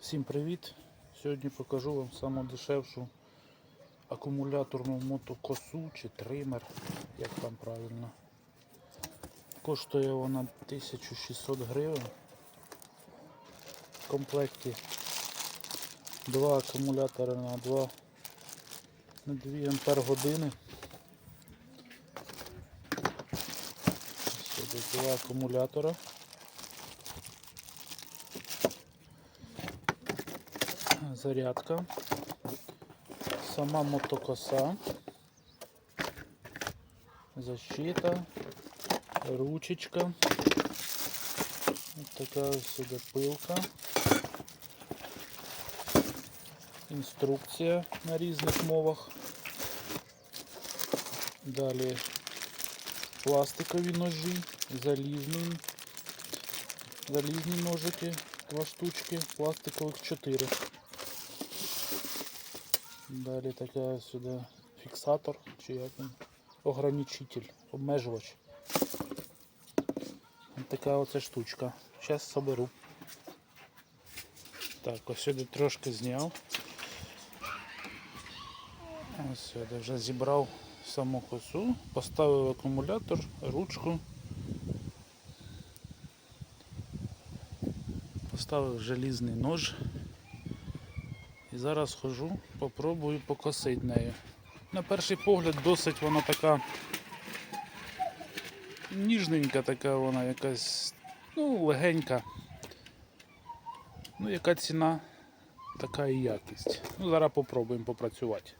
Всім привіт! Сьогодні покажу вам саму дешевшу акумуляторну мотокосу чи тример, як там правильно. Коштує вона 1600 гривень. В комплекті два акумулятори на 2 на 2 ампер години. Два акумулятора. Зарядка, сама мотокоса, защита, ручечка, вот такая сюда пилка, інструкція на різних мовах. Далі пластикові ножі, залізні, залізні ножики, два штучки, пластикових 4. Далі така сюди фіксатор, чи як він, ограничитель, обмежувач. Ось така оця штучка. Зараз соберу. Так, ось сюди трошки зняв. Ось сюди вже зібрав саму косу, поставив акумулятор, ручку. Поставив желізний нож. І зараз хожу, попробую покосити нею. На перший погляд досить вона така ніжненька, така вона якась, ну, легенька. Ну, яка ціна, така і якість. Ну, зараз попробуємо попрацювати.